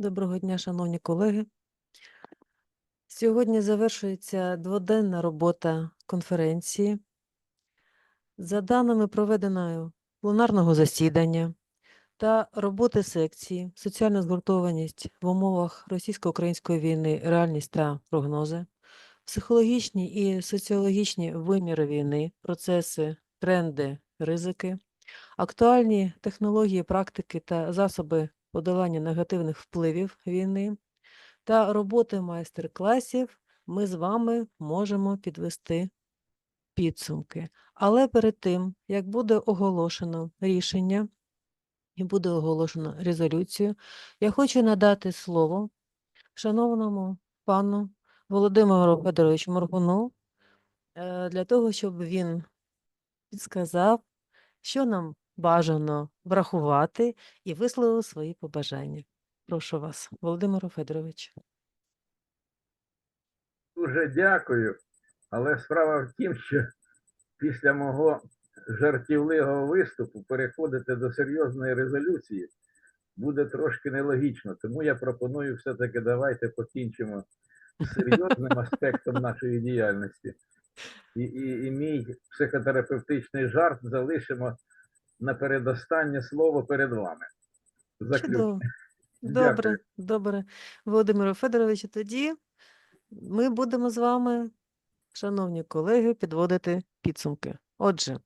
Доброго дня, шановні колеги. Сьогодні завершується дводенна робота конференції. За даними проведеної пленарного засідання та роботи секції Соціальна згуртованість в умовах російсько-української війни, реальність та прогнози, психологічні і соціологічні виміри війни, процеси, тренди, ризики, актуальні технології, практики та засоби подолання негативних впливів війни та роботи майстер-класів ми з вами можемо підвести підсумки. Але перед тим, як буде оголошено рішення і буде оголошено резолюцію, я хочу надати слово шановному пану Володимиру Федоровичу Моргуну е, для того, щоб він підсказав, що нам бажано врахувати і висловив свої побажання. Прошу вас, Володимиру Федоровичу. Дуже дякую, але справа в тім, що після мого жартівливого виступу переходити до серйозної резолюції буде трошки нелогічно. Тому я пропоную все-таки давайте покінчимо з серйозним аспектом нашої діяльності. І, і, і мій психотерапевтичний жарт залишимо на передостаннє слово перед вами. Чудово. Добре, Дякую. добре. Володимиру Федоровичу, тоді ми будемо з вами, шановні колеги, підводити підсумки. Отже,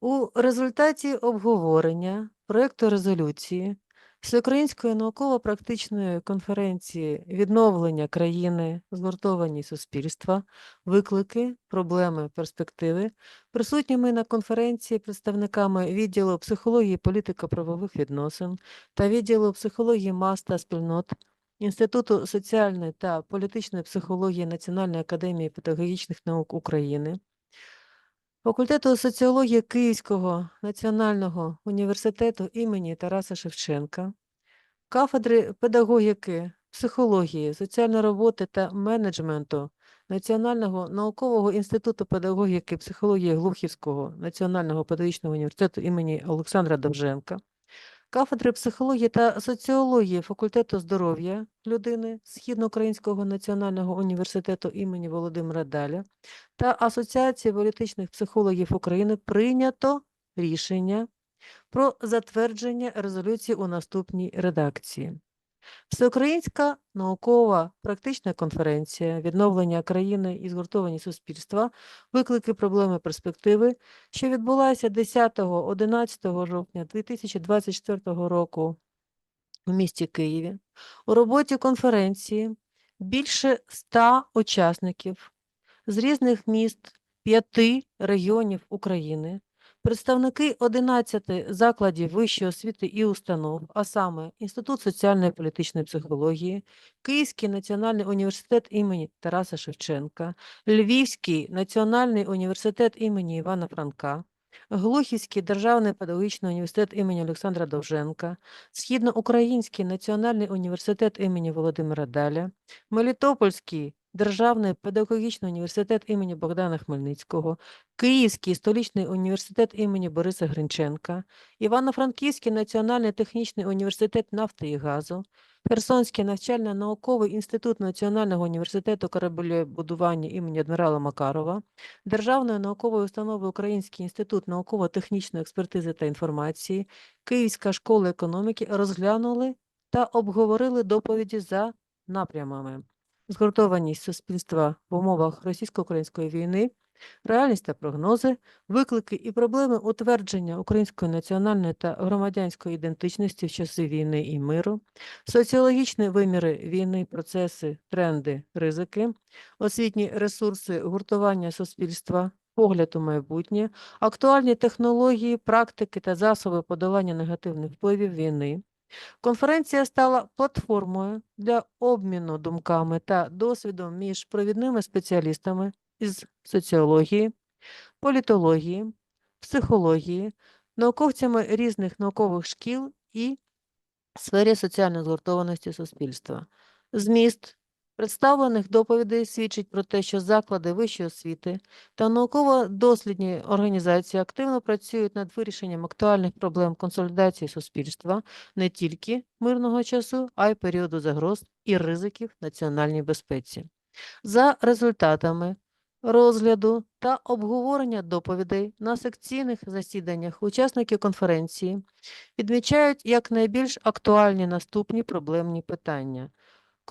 у результаті обговорення проєкту резолюції Всеукраїнської науково-практичної конференції відновлення країни, згуртовані суспільства, виклики, проблеми, перспективи, присутніми на конференції представниками відділу психології політико-правових відносин та відділу психології мас та спільнот Інституту соціальної та політичної психології Національної академії педагогічних наук України, факультету соціології Київського національного університету імені Тараса Шевченка, кафедри педагогіки, психології, соціальної роботи та менеджменту Національного наукового інституту педагогіки і психології Глухівського національного педагогічного університету імені Олександра Довженка, кафедри психології та соціології факультету здоров'я людини Східноукраїнського національного університету імені Володимира Даля та Асоціації політичних психологів України прийнято рішення про затвердження резолюції у наступній редакції. Всеукраїнська наукова практична конференція відновлення країни і згуртовані суспільства, виклики проблеми перспективи, що відбулася 10-11 жовтня 2024 року у місті Києві. У роботі конференції більше 100 учасників з різних міст п'яти регіонів України, представники 11 закладів вищої освіти і установ, а саме Інститут соціальної і політичної психології, Київський національний університет імені Тараса Шевченка, Львівський національний університет імені Івана Франка, Глухівський державний педагогічний університет імені Олександра Довженка, Східноукраїнський національний університет імені Володимира Даля, Мелітопольський державний педагогічний університет імені Богдана Хмельницького, Київський столичний університет імені Бориса Гринченка, Івано-Франківський національний технічний університет нафти і газу, Херсонський навчально-науковий інститут Національного університету кораблебудування імені адмірала Макарова, Державної наукової установи Український інститут науково-технічної експертизи та інформації, Київська школа економіки розглянули та обговорили доповіді за напрямами. Згуртованість суспільства в умовах російсько-української війни, реальність та прогнози, виклики і проблеми утвердження української національної та громадянської ідентичності в часи війни і миру, соціологічні виміри війни, процеси, тренди, ризики, освітні ресурси гуртування суспільства, погляд у майбутнє, актуальні технології, практики та засоби подолання негативних впливів війни. Конференція стала платформою для обміну думками та досвідом між провідними спеціалістами із соціології, політології, психології, науковцями різних наукових шкіл і сфері соціальної згуртованості суспільства. Зміст представлених доповідей свідчить про те, що заклади вищої освіти та науково-дослідні організації активно працюють над вирішенням актуальних проблем консолідації суспільства не тільки мирного часу, а й періоду загроз і ризиків національній безпеці. За результатами розгляду та обговорення доповідей на секційних засіданнях учасники конференції відмічають як найбільш актуальні наступні проблемні питання.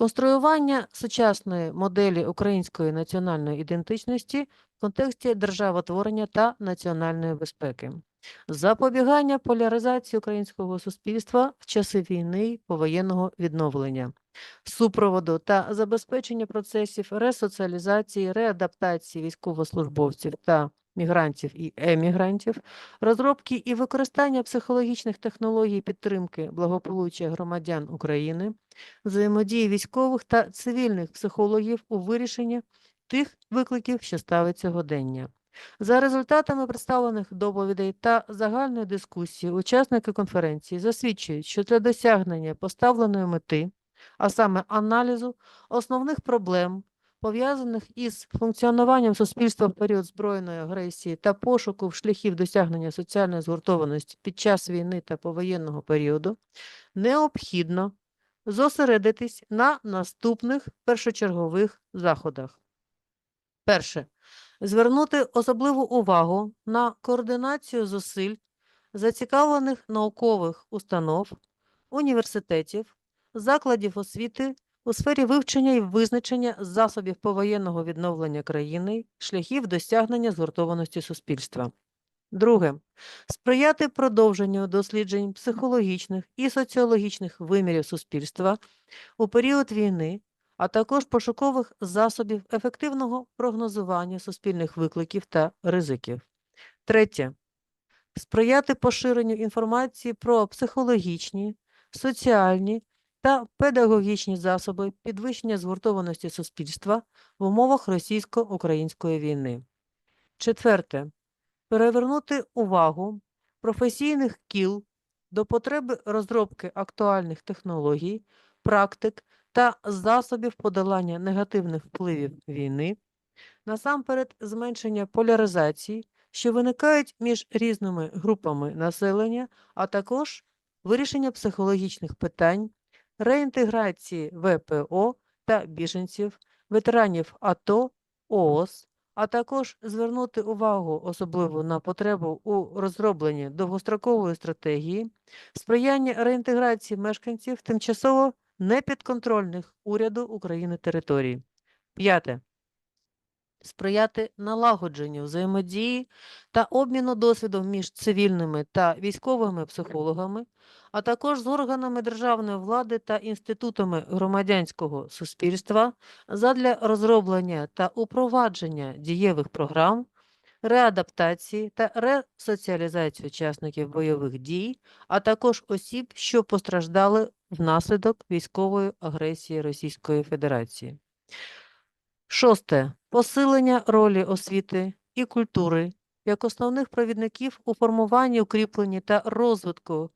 Конструювання сучасної моделі української національної ідентичності в контексті державотворення та національної безпеки, запобігання поляризації українського суспільства в часи війни й повоєнного відновлення, супроводу та забезпечення процесів ресоціалізації, реадаптації військовослужбовців та мігрантів і емігрантів, розробки і використання психологічних технологій підтримки благополуччя громадян України, взаємодії військових та цивільних психологів у вирішенні тих викликів, що ставить сьогодення. За результатами представлених доповідей та загальної дискусії учасники конференції засвідчують, що для досягнення поставленої мети, а саме аналізу основних проблем, пов'язаних із функціонуванням суспільства в період збройної агресії та пошуку шляхів досягнення соціальної згуртованості під час війни та повоєнного періоду, необхідно зосередитись на наступних першочергових заходах. Перше. Звернути особливу увагу на координацію зусиль зацікавлених наукових установ, університетів, закладів освіти у сфері вивчення і визначення засобів повоєнного відновлення країни, шляхів досягнення згуртованості суспільства. Друге. Сприяти продовженню досліджень психологічних і соціологічних вимірів суспільства у період війни, а також пошукових засобів ефективного прогнозування суспільних викликів та ризиків. Третє. Сприяти поширенню інформації про психологічні, соціальні та педагогічні засоби підвищення згуртованості суспільства в умовах російсько-української війни. Четверте. Перевернути увагу професійних кіл до потреби розробки актуальних технологій, практик та засобів подолання негативних впливів війни, насамперед зменшення поляризацій, що виникають між різними групами населення, а також вирішення психологічних питань, реінтеграції ВПО та біженців, ветеранів АТО, ООС, а також звернути увагу особливо на потребу у розробленні довгострокової стратегії, сприяння реінтеграції мешканців тимчасово непідконтрольних уряду України територій. П'яте. Сприяти налагодженню взаємодії та обміну досвідом між цивільними та військовими психологами, а також з органами державної влади та інститутами громадянського суспільства задля розроблення та упровадження дієвих програм, реадаптації та ресоціалізації учасників бойових дій, а також осіб, що постраждали внаслідок військової агресії Російської Федерації. Шосте. Посилення ролі освіти і культури як основних провідників у формуванні, укріпленні та розвитку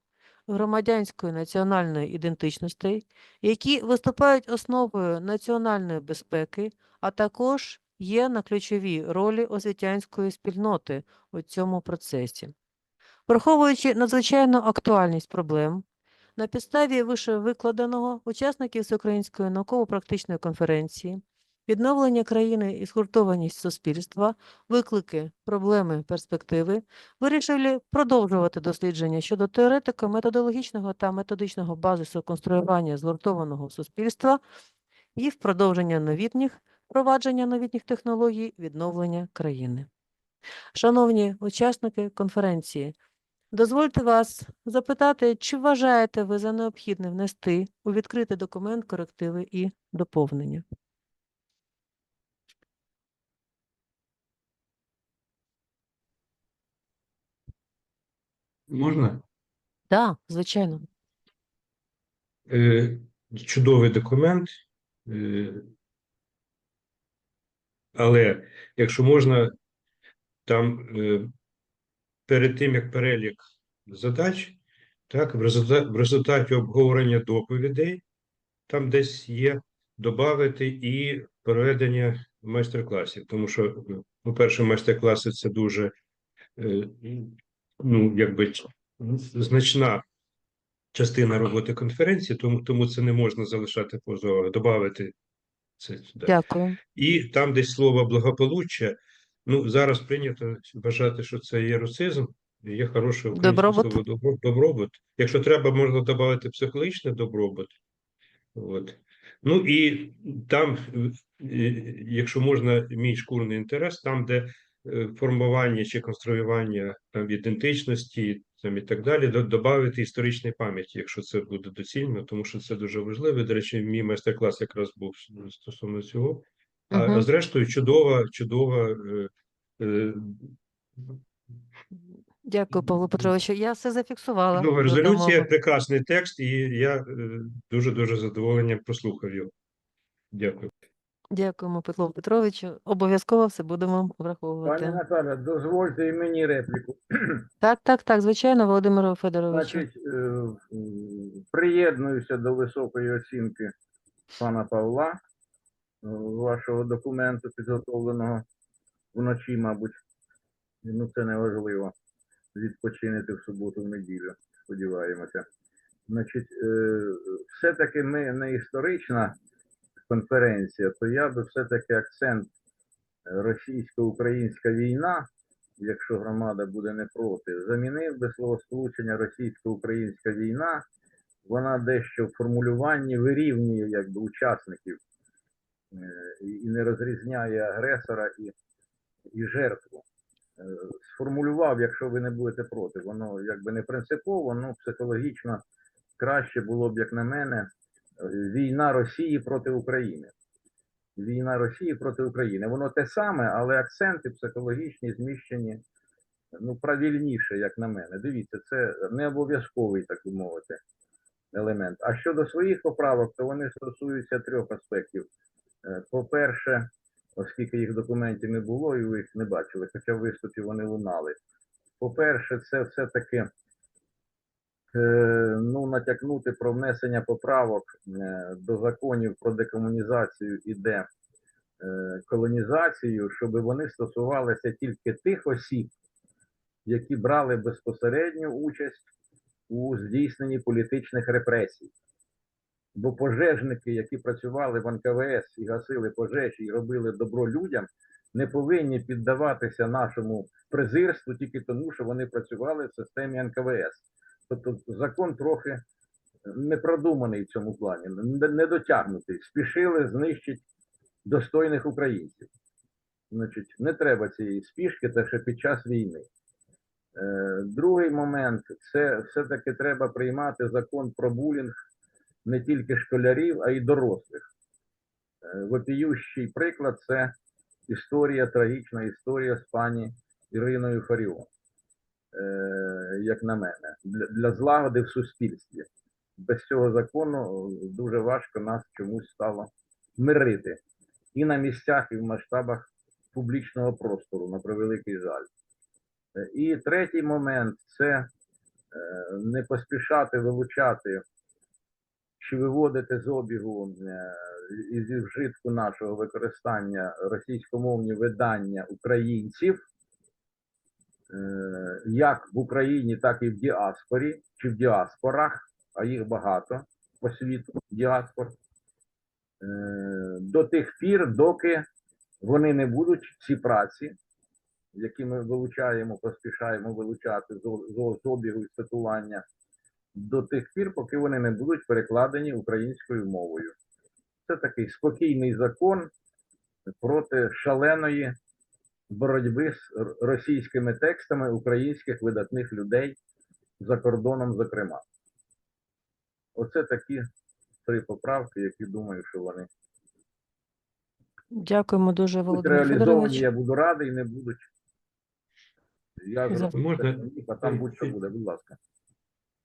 громадянської національної ідентичності, які виступають основою національної безпеки, а також є на ключовій ролі освітянської спільноти у цьому процесі. Враховуючи надзвичайну актуальність проблем, на підставі вищевикладеного учасники Всеукраїнської науково-практичної конференції відновлення країни і згуртованість суспільства, виклики, проблеми, перспективи, вирішили продовжувати дослідження щодо теоретико-методологічного та методичного базису конструювання згуртованого суспільства і в продовження новітніх, впровадження новітніх технологій відновлення країни. Шановні учасники конференції, дозвольте вас запитати, чи вважаєте ви за необхідне внести у відкритий документ корективи і доповнення? Можна? Так, звичайно. Е, Чудовий документ. Е, Але якщо можна, там е, перед тим, як перелік задач, так, в результаті, в результаті обговорення доповідей, там десь є додати і проведення майстер-класів, тому що, ну, по-перше, майстер-класи це дуже е, ну, якби значна частина роботи конференції, тому, тому це не можна залишати поза увагою, додати це сюди. Дякую. І там десь слово благополуччя. Ну, зараз прийнято вважати, що це є русизм, є хороше українське Добробут. слово добробут. Якщо треба, можна додати психологічний добробут. От. Ну і там, е, якщо можна, мій шкурний інтерес, там, де е, формування чи конструювання там, ідентичності там, і так далі, додати історичної пам'яті, якщо це буде доцільно, тому що це дуже важливо. До речі, мій майстер-клас якраз був стосовно цього. А, а зрештою, чудова, чудова. е, е, Дякую, Павло Петровичу. Я все зафіксувала. Чудова резолюція, прекрасний текст, і я е, дуже дуже задоволенням прослухав його. Дякую. Дякуємо, Павло Петровичу. Обов'язково все будемо враховувати. Пані. Наталя, дозвольте і мені репліку. Так, так, так, звичайно, Володимиру Федоровичу. Значить, е, приєднуюся до високої оцінки пана Павла, е, вашого документу, підготовленого вночі, мабуть. Ну, це не важливо. Відпочинити в суботу, в неділю, сподіваємося. Значить, е, все-таки ми не історична конференція, то я би все-таки акцент е, російсько-українська війна, якщо громада буде не проти, замінив би словосполучення російсько-українська війна. Вона дещо в формулюванні вирівнює якби учасників е, і не розрізняє агресора і, і жертву. Е, Сформулював, якщо ви не будете проти, воно якби не принципово, ну психологічно краще було б, як на мене, війна Росії проти України. Війна Росії проти України. Воно те саме, але акценти психологічні зміщені ну, правильніше, як на мене. Дивіться, це не обов'язковий, так би мовити, елемент. А щодо своїх поправок, то вони стосуються трьох аспектів. Е, По-перше, оскільки їх документів не було і ви їх не бачили, хоча в виступі вони лунали. По-перше, це все-таки ну, натякнути про внесення поправок е, до законів про декомунізацію і де е, щоб вони стосувалися тільки тих осіб, які брали безпосередню участь у здійсненні політичних репресій. Бо пожежники, які працювали в НКВС і гасили пожежі і робили добро людям, не повинні піддаватися нашому презирству тільки тому, що вони працювали в системі НКВС. Тобто закон трохи не продуманий в цьому плані, не- дотягнутий. Спішили знищити достойних українців. Значить, не треба цієї спішки, та ще під час війни. Е, Другий момент це все-таки треба приймати закон про булінг не тільки школярів, а й дорослих. Е, Вопіющий приклад це історія, трагічна історія з пані Іриною Фаріон, е, як на мене, для, злагоди в суспільстві. Без цього закону е, дуже важко нас чомусь стало мирити і на місцях, і в масштабах публічного простору, на превеликий жаль. Е, І третій момент це е, не поспішати вилучати чи виводити з обігу е, і зі вжитку нашого використання російськомовні видання українців, е, як в Україні, так і в діаспорі, чи в діаспорах, а їх багато по світу діаспор, е, до тих пір, доки вони не будуть ці праці, які ми вилучаємо, поспішаємо вилучати з, обігу і цитування, до тих пір, поки вони не будуть перекладені українською мовою. Це такий спокійний закон проти шаленої боротьби з російськими текстами українських видатних людей за кордоном, зокрема. Оце такі три поправки, які думаю, що вони Дякуємо дуже, Володимир реалізовані. Федорович. Я буду радий, не будуть. Я зроблю Можна- це, а там будь-що буде, будь ласка.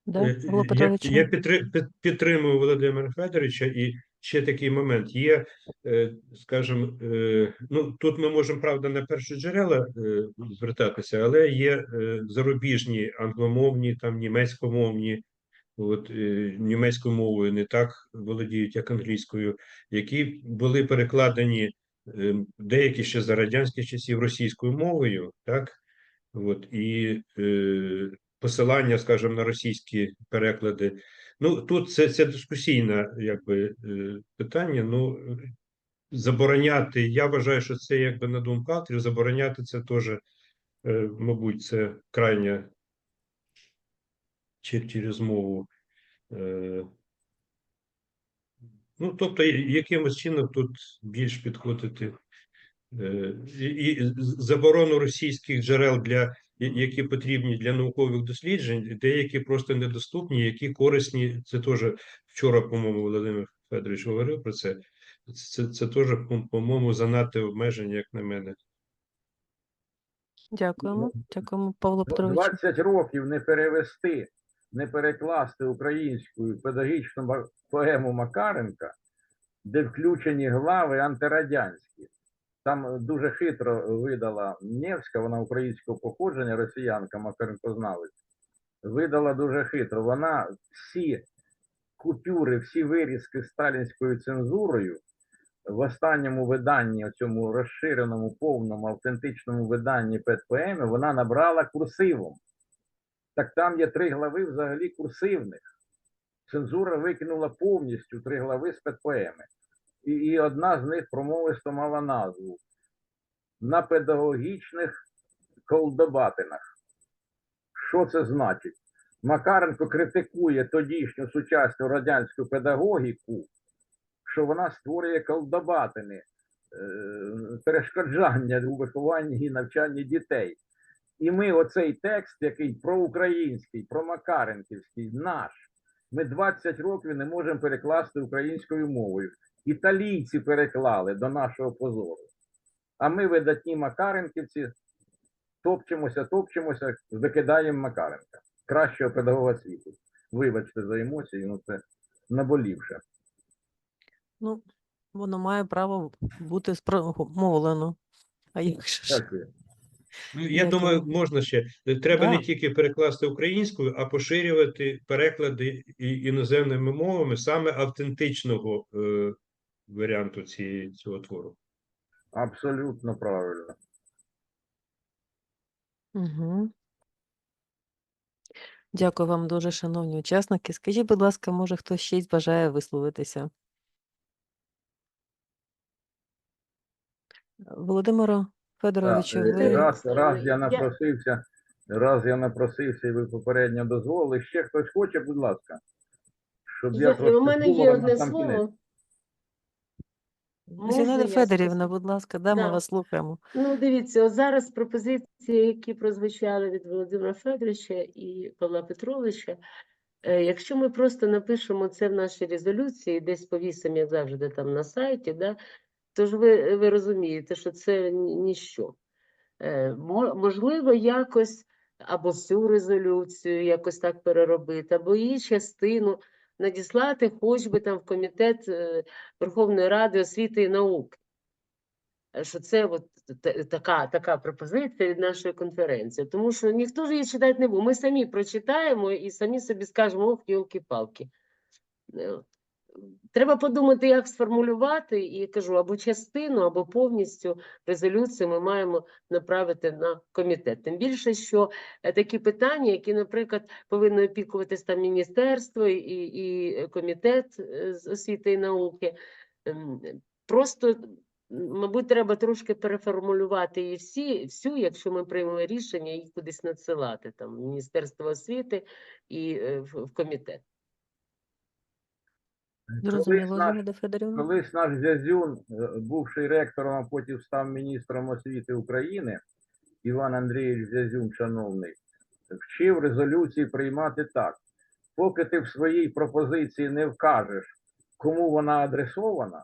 Да, Е, Я, Петрович. я підтри- під- підтримую Володимира Федоровича і ще такий момент. Є, е, скажімо, е, ну тут ми можемо, правда, на перші джерела е, звертатися, але є зарубіжні англомовні, там німецькомовні от, німецькою мовою не так володіють, як англійською, які були перекладені деякі ще за радянських часів російською мовою, так? От, і посилання, скажімо, на російські переклади. Ну, тут це, це дискусійне якби, е, питання. Ну, забороняти, я вважаю, що це якби на думку авторів, забороняти це теж, е, мабуть, це крайня через мову. Е, Ну, тобто, якимось чином тут більш підходити. І заборону російських джерел, для, які потрібні для наукових досліджень, деякі просто недоступні, які корисні. Це теж вчора, по-моєму, Володимир Федорович говорив про це. Це, це теж, по- по-моєму, занадто обмеження, як на мене. Дякуємо. Дякуємо, Павло Петрович. 20 років не перевести, не перекласти українською педагогічну поему Макаренка, де включені глави антирадянські. Там е, дуже хитро видала Невська, вона українського походження, росіянка Макаренкознавець. Видала дуже хитро. Вона всі купюри, всі вирізки сталінською цензурою в останньому виданні, цьому розширеному, повному, автентичному виданні ПЕТ-ПМ, вона набрала курсивом. Так там є три глави взагалі курсивних. Цензура викинула повністю три глави з ПЕТ-ПМ. І, і одна з них промовисто мала назву на педагогічних колдобатинах. Що це значить? Макаренко критикує тодішню сучасну радянську педагогіку, що вона створює колдобатини, е, перешкоджання у вихованні і навчанні дітей. І ми оцей текст, який проукраїнський, промакаренківський, наш, ми 20 років не можемо перекласти українською мовою. Італійці переклали до нашого позору. А ми, видатні макаренківці, топчемося, топчемося, викидаємо Макаренка, кращого педагога світу. Вибачте за емоції, ну це наболівше. Ну, воно має право бути спромовлено. А як ж? Дякую. Ну, я Дякую. думаю, можна ще. Треба не тільки перекласти українською, а поширювати переклади іноземними мовами саме автентичного е, варіанту цієї, цього твору. Абсолютно правильно. Угу. Дякую вам дуже, шановні учасники. Скажіть, будь ласка, може хтось ще й бажає висловитися? Володимиро Федоровичу, Так, ви раз, раз я напросився, раз я напросився, і ви попередньо дозволили. Ще хтось хоче, будь ласка. Щоб я, Я, трошки у мене є на одне сам кінець. слово. Зінаїда Федорівна, будь ласка, да, ми вас слухаємо. Ну, дивіться, от зараз пропозиції, які прозвучали від Володимира Федоровича і Павла Петровича. е, Якщо ми просто напишемо це в нашій резолюції, десь повісимо, як завжди, там на сайті, да, то ж ви, ви розумієте, що це ніщо. Е, Можливо, якось або всю резолюцію якось так переробити, або її частину надіслати хоч би там в комітет е, Верховної Ради освіти і науки. Е, Що це от така, така пропозиція від нашої конференції, тому що ніхто ж її читати не буде. Ми самі прочитаємо і самі собі скажемо, ох, йолки-палки. Е, от. Треба подумати, як сформулювати, і кажу, або частину, або повністю резолюцію ми маємо направити на комітет. Тим більше, що е, такі питання, які, наприклад, повинно опікуватись там міністерство і, і комітет е, з освіти і науки. ем, Просто, мабуть, треба трошки переформулювати її всі, всю, якщо ми приймемо рішення її кудись надсилати, там, в Міністерство освіти і е, в комітет. Зрозуміло, Зінаїда Федорівна? колись наш Зязюн, е, бувший ректором, а потім став міністром освіти України, Іван Андрійович Зязюн, шановний, вчив резолюції приймати так. Поки ти в своїй пропозиції не вкажеш, кому вона адресована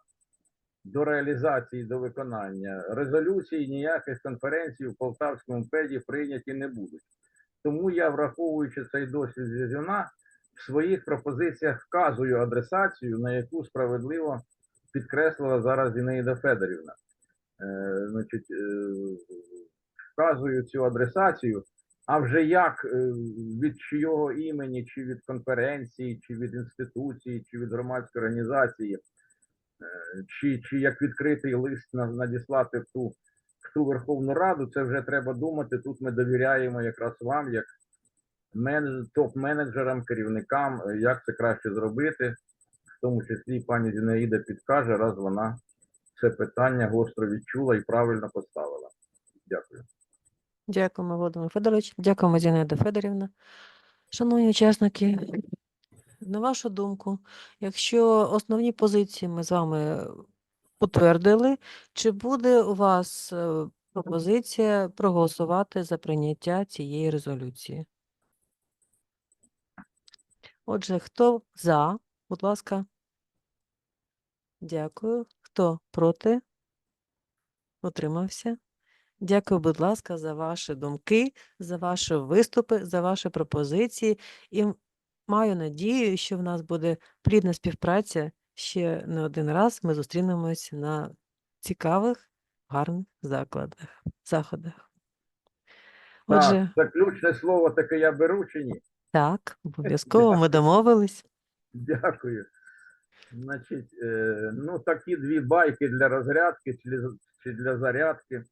до реалізації, до виконання, резолюції ніяких конференцій в Полтавському педі прийняті не будуть. Тому я, враховуючи цей досвід Зязюна, в своїх пропозиціях вказую адресацію, на яку справедливо підкреслила зараз Зінаїда Федорівна. Е, значить, е, вказую цю адресацію А вже як е, від чийого імені, чи від конференції, чи від інституції, чи від громадської організації, е, чи, чи як відкритий лист на- надіслати в ту, в ту Верховну Раду, це вже треба думати. Тут ми довіряємо якраз вам, як топ-менеджерам, керівникам, е, як це краще зробити, в тому числі пані Зінаїда підкаже, раз вона це питання гостро відчула і правильно поставила. Дякую. Дякуємо, Володимир Федорович. Дякуємо, Зінаїда Федорівна. Шановні учасники, на вашу думку, якщо основні позиції ми з вами утвердили, чи буде у вас е, пропозиція проголосувати за прийняття цієї резолюції? Отже, хто за, будь ласка. Дякую. Хто проти? Утримався? Дякую, будь ласка, за ваші думки, за ваші виступи, за ваші пропозиції. І маю надію, що в нас буде плідна співпраця ще не один раз. Ми зустрінемось на цікавих, гарних закладах, заходах. Отже, Так, заключне слово таке я беру чи ні? Так, обов'язково ми домовились. Дякую. Значить, е, ну такі дві байки для розрядки чи для, чи для зарядки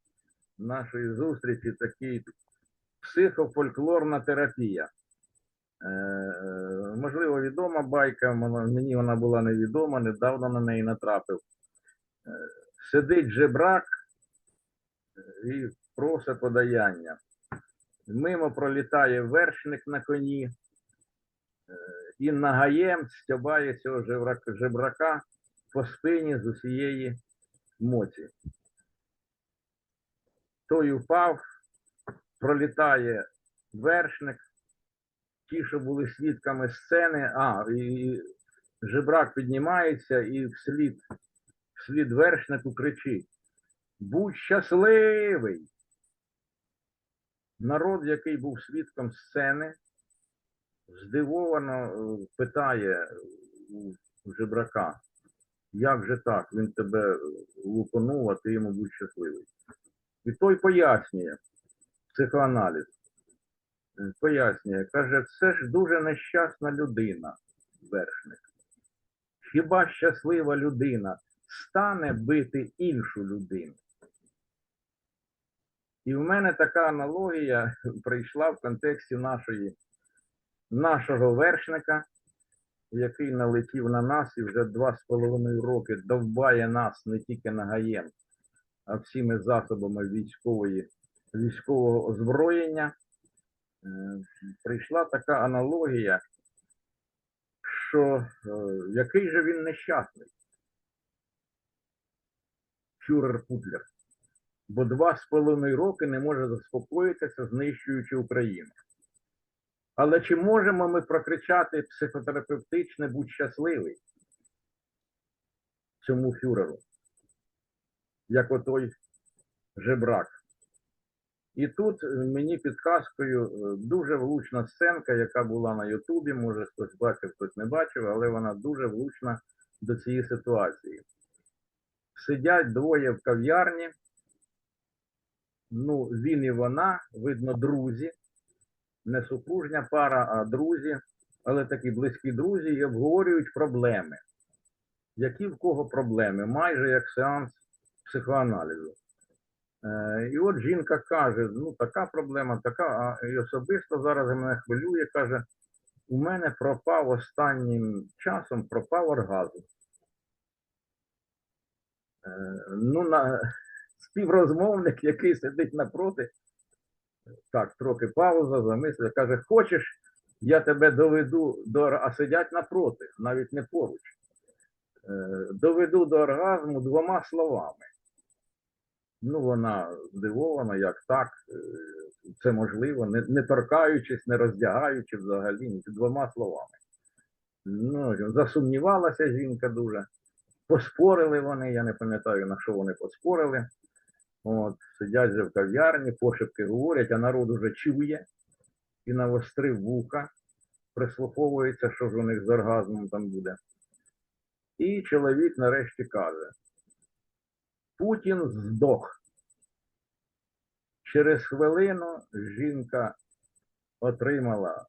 нашої зустрічі, такий психофольклорна терапія. Е, е, можливо, відома байка, вона- мені вона була невідома, недавно на неї натрапив. Е, сидить жебрак е, і просить подаяння. Мимо пролітає вершник на коні, і нагаєм стябає цього жебрака по спині з усієї моці. Той упав, пролітає вершник. Ті, що були свідками сцени, а, і жебрак піднімається і вслід, вслід вершнику кричить: Будь щасливий! Народ, який був свідком сцени, здивовано е, питає у жебрака, як же так, він тебе лупанув, а ти йому будь щасливий. І той пояснює психоаналіз. Е, Пояснює, каже, це ж дуже нещасна людина, вершник. Хіба щаслива людина стане бити іншу людину? І в мене така аналогія прийшла в контексті нашої нашого вершника, який налетів на нас і вже два з половиною роки довбає нас не тільки на гаєм, а всіми засобами військової, військового озброєння. Е, Прийшла така аналогія, що е, який же він нещасний, фюрер Путлер, бо два з половиною роки не може заспокоїтися, знищуючи Україну. Але чи можемо ми прокричати психотерапевтичне будь щасливий цьому фюреру, як отой жебрак? І тут е, мені підказкою е, дуже влучна сценка, яка була на Ютубі, може хтось бачив, хтось не бачив, але вона дуже влучна до цієї ситуації. Сидять двоє в кав'ярні, ну, він і вона, видно, друзі, не супружня пара, а друзі, але такі близькі друзі, і обговорюють проблеми. Які в кого проблеми? Майже як сеанс психоаналізу. Е, і от жінка каже: ну така проблема, така, а і особисто зараз мене хвилює, каже, у мене пропав останнім часом пропав оргазм. Е, ну, на співрозмовник, який сидить напроти, так, трохи пауза, замисля, каже, хочеш, я тебе доведу до а сидять напроти, навіть не поруч. Е, доведу до оргазму двома словами. Ну, вона здивована, як так, е, це можливо, не, не торкаючись, не роздягаючи взагалі, двома словами. Ну, засумнівалася жінка дуже. Поспорили вони, я не пам'ятаю, на що вони поспорили. От, сидять же в кав'ярні, пошепки говорять, а народ уже чує і навострив вуха, прислуховується, що ж у них з оргазмом там буде. І чоловік нарешті каже: Путін здох. Через хвилину жінка отримала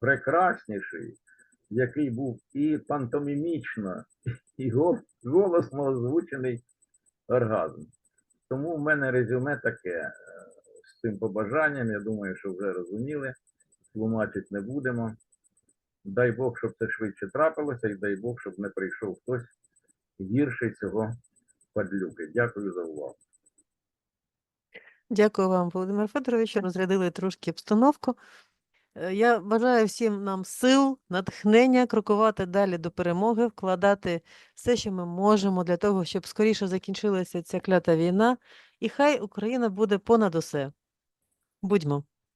прекрасніший, який був і пантомімічно, і голосно озвучений оргазм. Тому в мене резюме таке е, з цим побажанням. Я думаю, що вже розуміли. Тлумачити не будемо. Дай Бог, щоб це швидше трапилося, і дай Бог, щоб не прийшов хтось гірший цього падлюки. Дякую за увагу. Дякую вам, Володимир Федорович. Розрядили трошки обстановку. Е, Я бажаю всім нам сил, натхнення, крокувати далі до перемоги, вкладати все, що ми можемо для того, щоб скоріше закінчилася ця клята війна, і хай Україна буде понад усе. Будьмо.